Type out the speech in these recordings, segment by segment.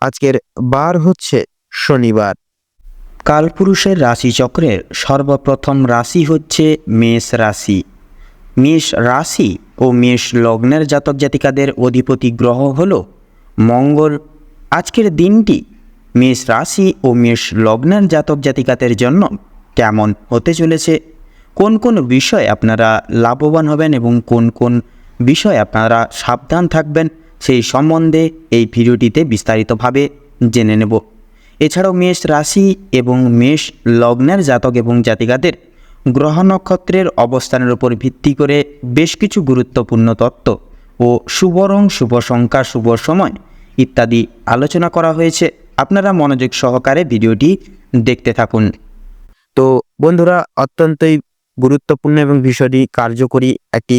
আজকের বার হচ্ছে শনিবার। কালপুরুষের রাশিচক্রের সর্বপ্রথম রাশি হচ্ছে মেষ রাশি। মেষ রাশি ও মেষ লগ্নের জাতক জাতিকাদের অধিপতি গ্রহ হল মঙ্গল। আজকের দিনটি মেষ রাশি ও মেষ লগ্নের জাতক জাতিকাদের জন্য কেমন হতে চলেছে? কোন কোন বিষয়ে আপনারা লাভবান হবেন এবং কোন কোন বিষয়ে আপনারা সাবধান থাকবেন? সেই সম্বন্ধে এই ভিডিওটিতে বিস্তারিতভাবে জেনে নেব। এছাড়াও মেষ রাশি এবং মেষ লগ্নের জাতক এবং জাতিকাদের গ্রহ নক্ষত্রের অবস্থানের উপর ভিত্তি করে বেশ কিছু গুরুত্বপূর্ণ তত্ত্ব ও শুভ রং শুভ সংখ্যা, শুভ সময় ইত্যাদি আলোচনা করা হয়েছে। আপনারা মনোযোগ সহকারে ভিডিওটি দেখতে থাকুন। তো বন্ধুরা, অত্যন্তই গুরুত্বপূর্ণ এবং ভীষণই কার্যকরী একটি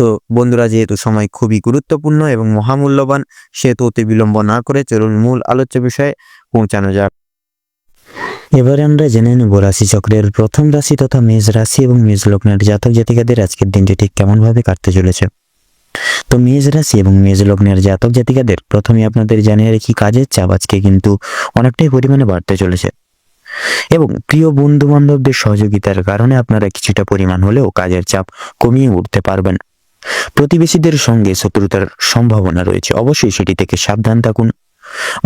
তো বন্ধুরা, যেহেতু সময় খুবই গুরুত্বপূর্ণ এবং মহামূল্যবান, সেহেতু অতি বিলম্ব না করে চলুন মূল আলোচ্য বিষয়ে পৌঁছানো যাক। এবারে আমরা জেনে নেব রাশি চক্রের প্রথম রাশি তথা মেষ রাশি এবং মেষ লগ্নের জাতক জাতিকাদের আজকের দিনটি ঠিক কেমনভাবে কাটতে চলেছে। তো মেষ রাশি এবং মেষ লগ্নের জাতক জাতিকাদের প্রথমে আপনাদের জানিয়ে রাখি, কাজের চাপ আজকে কিন্তু অনেকটাই পরিমাণে বাড়তে চলেছে। এবং প্রিয় বন্ধু বান্ধবদের সহযোগিতার কারণে আপনারা কিছুটা পরিমাণ হলেও কাজের চাপ কমিয়ে উঠতে পারবেন। প্রতিবেশীদের সঙ্গে শত্রুতার সম্ভাবনা রয়েছে। অবশ্যই সেটি থেকে সাবধান থাকুন।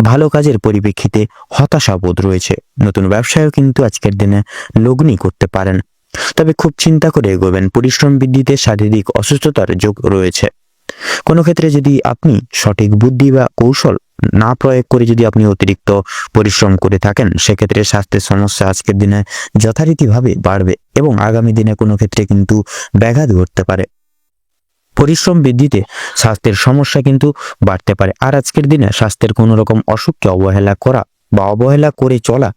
ভালো কাজের পরিপ্রেক্ষিতে হতাশাবোধ রয়েছে। নতুন ব্যবসায়ও কিন্তু আজকের দিনে লগ্নি করতে পারেন। তবে খুব চিন্তা করে এগোবেন। পরিশ্রম বৃদ্ধিতে শারীরিক অসুস্থতার যোগ রয়েছে। কোনো ক্ষেত্রে যদি আপনি সঠিক বুদ্ধি বা কৌশল না প্রয়োগ করে যদি আপনি অতিরিক্ত পরিশ্রম করে থাকেন, সেক্ষেত্রে স্বাস্থ্যের সমস্যা আজকের দিনে যথারীতিভাবে বাড়বে এবং আগামী দিনে কোনো ক্ষেত্রে কিন্তু ব্যাঘাত ঘটতে পারে। পরিশ্রম বৃদ্ধিতে স্বাস্থ্যের সমস্যা কিন্তু বাড়তে পারে। আর আজকের দিনে স্বাস্থ্যের কোনো রকম অসুখকে অবহেলা করা বা অবহেলা করে চলা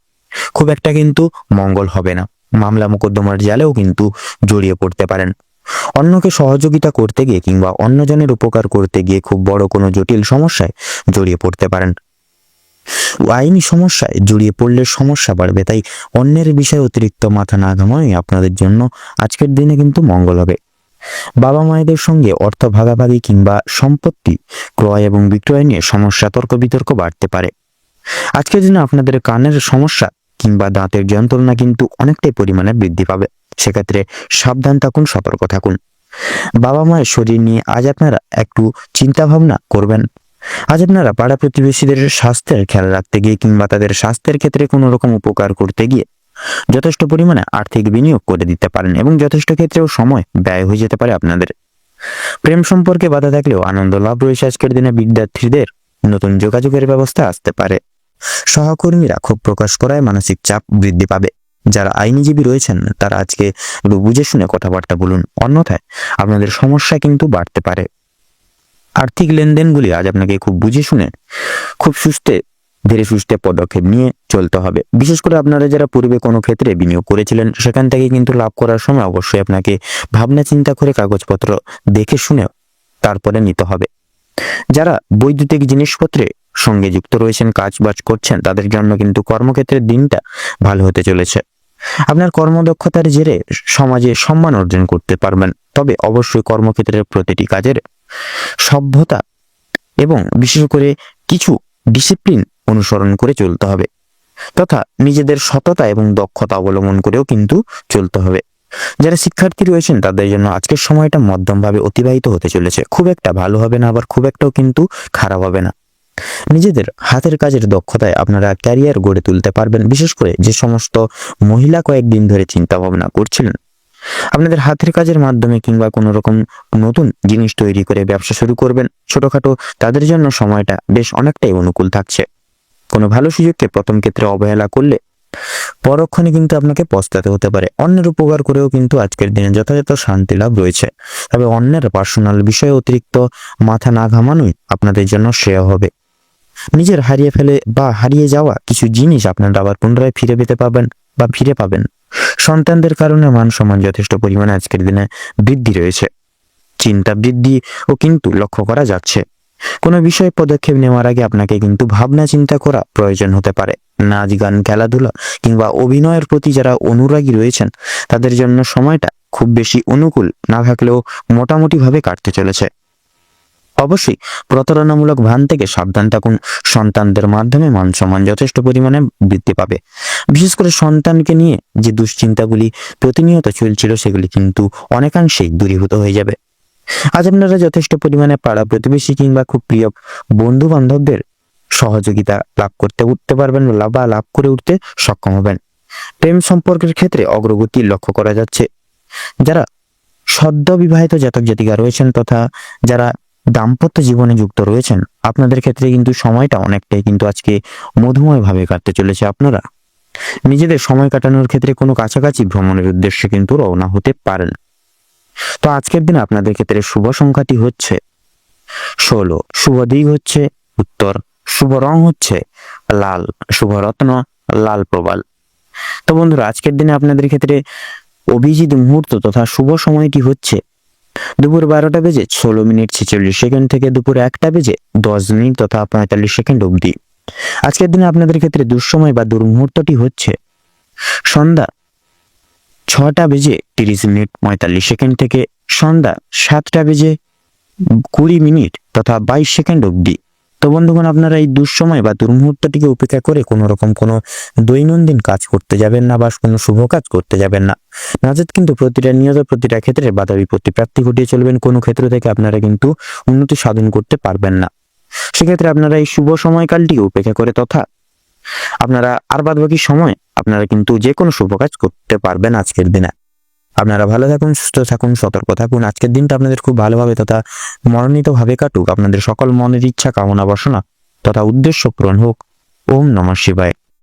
খুব একটা কিন্তু মঙ্গল হবে না। মামলা মোকদ্দমার জালেও কিন্তু জড়িয়ে পড়তে পারেন। অন্যকে সহযোগিতা করতে গিয়ে কিংবা অন্যজনের উপকার করতে গিয়ে খুব বড় কোনো জটিল সমস্যায় জড়িয়ে পড়তে পারেন। আইনি সমস্যায় জড়িয়ে পড়লে সমস্যা বাড়বে, তাই অন্যের বিষয়ে অতিরিক্ত মাথা না ঘামানোই আপনাদের জন্য আজকের দিনে কিন্তু মঙ্গল হবে। বাবা মায়েদের সঙ্গে অর্থ ভাগাভাগি কিংবা সম্পত্তি ক্রয় এবং বিক্রয় নিয়ে সমস্যা তর্ক বিতর্ক বাড়তে পারে। আজকের দিনে আপনাদের কানের সমস্যা কিংবা দাঁতের যন্ত্রণা কিন্তু অনেকটাই পরিমাণে বৃদ্ধি পাবে। সেক্ষেত্রে সাবধান থাকুন, সতর্ক থাকুন। বাবা মায়ের শরীর নিয়ে আজ আপনারা একটু চিন্তা ভাবনা করবেন। আজ আপনারা পাড়া প্রতিবেশীদের স্বাস্থ্যের খেয়াল রাখতে গিয়ে কিংবা তাদের স্বাস্থ্যের ক্ষেত্রে কোনো রকম উপকার করতে গিয়ে যথেষ্ট পরিমাণে আর্থিক বিনিয়োগ করে দিতে পারেন এবং যথেষ্ট ক্ষেত্রেও সময় ব্যয় হয়ে যেতে পারে আপনাদের। প্রেম সম্পর্কে বাধা থাকলেও আনন্দ লাভ রয়েছে আজকের দিনে বিদ্যার্থীদের। নতুন যোগাযোগের ব্যবস্থা আসতে পারে। সহকর্মীরা ক্ষোভ প্রকাশ করায় মানসিক চাপ বৃদ্ধি পাবে। যারা আইনজীবী রয়েছেন, তারা আজকে একটু বুঝে শুনে কথাবার্তা বলুন। অন্যথায় আপনাদের সমস্যা কিন্তু বাড়তে পারে। আর্থিক লেনদেনগুলি আজ আপনাকে খুব বুঝে শুনে, খুব সুস্থে ধীরে সুস্থে পদক্ষেপ নিয়ে চলতে হবে। বিশেষ করে আপনারা যারা পূর্বে কোনো ক্ষেত্রে বিনিয়োগ করেছিলেন, সেখান থেকে কিন্তু লাভ করার সময় অবশ্যই আপনাকে ভাবনা চিন্তা করে কাগজপত্র দেখে শুনে তারপরে নিতে হবে। যারা বৈদ্যুতিক জিনিসপত্রে সঙ্গে যুক্ত রয়েছেন, কাজ বাজ করছেন, তাদের জন্য কিন্তু কর্মক্ষেত্রের দিনটা ভালো হতে চলেছে। আপনার কর্মদক্ষতার জেরে সমাজে সম্মান অর্জন করতে পারবেন। তবে অবশ্যই কর্মক্ষেত্রের প্রতিটি কাজের সভ্যতা এবং বিশেষ করে কিছু ডিসিপ্লিন অনুসরণ করে চলতে হবে তথা নিজেদের সততা এবং দক্ষতা অবলম্বন করেও কিন্তু চলতে হবে। যারা শিক্ষার্থী রয়েছেন, তাদের জন্য আজকের সময়টা মধ্যমভাবে অতিবাহিত হতে চলেছে। খুব একটা ভালো হবে না, আবার খুব একটাও কিন্তু খারাপ হবে না। নিজেদের হাতের কাজের দক্ষতায় আপনারা ক্যারিয়ার গড়ে তুলতে পারবেন। বিশেষ করে যে সমস্ত মহিলা কয়েকদিন ধরে চিন্তা ভাবনা করছিলেন আপনাদের হাতের কাজের মাধ্যমে কিংবা কোনো রকম নতুন জিনিস তৈরি করে ব্যবসা শুরু করবেন, ছোটখাটো, তাদের জন্য সময়টা বেশ অনেকটাই অনুকূল থাকছে। কোনো ভালো সুযোগকে প্রথম ক্ষেত্রে অবহেলা করলে পরক্ষণে কিন্তু আপনাকে পস্তাতে হতে পারে। অন্যের উপকার করেও কিন্তু আজকের দিনে যথাযথ শান্তি লাভ রয়েছে। তবে অন্যের পার্সোনাল বিষয়ে অতিরিক্ত মাথা না ঘামানোই আপনাদের জন্য শ্রেয় হবে। নিজের হারিয়ে ফেলে বা হারিয়ে যাওয়া কিছু জিনিস আপনারা আবার পুনরায় ফিরে পেতে পাবেন বা ফিরে পাবেন। সন্তানদের কারণে মান সম্মান যথেষ্ট পরিমাণে আজকের দিনে বৃদ্ধি রয়েছে। চিন্তা বৃদ্ধি ও কিন্তু লক্ষ্য করা যাচ্ছে। কোনো বিষয়ে পদক্ষেপ নেওয়ার আগে আপনাকে কিন্তু ভাবনা চিন্তা করা প্রয়োজন হতে পারে। নাচ, গান, খেলাধুলা কিংবা অভিনয়ের প্রতি যারা অনুরাগী রয়েছেন, তাদের জন্য সময়টা খুব বেশি অনুকূল না থাকলেও মোটামুটিভাবে কাটতে চলেছে। অবশ্যই প্রতারণামূলক ভান থেকে সাবধান থাকুন। সন্তানদের মাধ্যমে মান সম্মান যথেষ্ট পরিমাণে বৃদ্ধি পাবে। বিশেষ করে সন্তানকে নিয়ে যে দুশ্চিন্তাগুলি প্রতিনিয়ত চলছিল সেগুলি কিন্তু অনেকাংশেই দূরীভূত হয়ে যাবে। আজ আপনারা যথেষ্ট পরিমাণে পাড়া প্রতিবেশী কিংবা খুব প্রিয় বন্ধু বান্ধবদের সহযোগিতা লাভ করতে, উঠতে পারবেন বা লাভ করে উঠতে সক্ষম হবেন। প্রেম সম্পর্কের ক্ষেত্রে অগ্রগতি লক্ষ্য করা যাচ্ছে। যারা সদ্য বিবাহিত জাতক জাতিকা রয়েছেন তথা যারা দাম্পত্য জীবনে যুক্ত রয়েছেন, আপনাদের ক্ষেত্রে কিন্তু সময়টা অনেকটাই কিন্তু আজকে মধুময় ভাবে কাটতে চলেছে আপনারা। নিজেদের সময় কাটানোর ক্ষেত্রে কোনো কাছাকাছি ভ্রমণের উদ্দেশ্যে কিন্তু রওনা হতে পারেন। তো আজকের দিনে আপনাদের ক্ষেত্রে শুভ সংখ্যাটি হচ্ছে ষোলো, শুভ দিক হচ্ছে উত্তর, শুভ রং হচ্ছে লাল, শুভ রত্ন, লাল প্রবাল। তো বন্ধুরা, আজকের দিনে আপনাদের ক্ষেত্রে অভিজিৎ মুহূর্ত তথা শুভ সময়টি হচ্ছে দুপুর বারোটা বেজে ষোলো মিনিট ছেচল্লিশ সেকেন্ড থেকে দুপুর একটা বেজে দশ মিনিট তথা পঁয়তাল্লিশ সেকেন্ড অবধি। আজকের দিনে আপনাদের ক্ষেত্রে দুঃসময় বা দুর্মুহূর্তটি হচ্ছে সন্ধ্যা ছটা বেজে তিরিশ মিনিট পঁয়তাল্লিশ সেকেন্ড থেকে সন্ধ্যা সাতটা বেজে কুড়ি মিনিট তথা বাইশ সেকেন্ড অবধি। তো বন্ধুগণ, আপনারা এই দুঃসময় বা দুর্মুহূর্তটিকে উপেক্ষা করে কোনো রকম কোনো দৈনন্দিন কাজ করতে যাবেন না বা কোনো শুভ কাজ করতে যাবেন না। নাজেদ কিন্তু প্রতিটা নিয়ত, প্রতিটা ক্ষেত্রে বাধা বিপত্তি প্রাপ্তি ঘটিয়ে চলবেন। কোনো ক্ষেত্র থেকে আপনারা কিন্তু উন্নতি সাধন করতে পারবেন না। সেক্ষেত্রে আপনারা এই শুভ সময়কালটিকে উপেক্ষা করে তথা আপনারা আর বাদ বাকি সময় আপনারা কিন্তু যে কোনো শুভ কাজ করতে পারবেন আজকের দিনে। আপনারা ভালো থাকুন, সুস্থ থাকুন, সতর্ক থাকুন। আজকের দিনটা আপনাদের খুব ভালোভাবে তথা মনোনীতভাবে কাটুক। আপনাদের সকল মনের ইচ্ছা কামনা বাসনা তথা উদ্দেশ্য পূরণ হোক। ওম নমঃ শিবায়।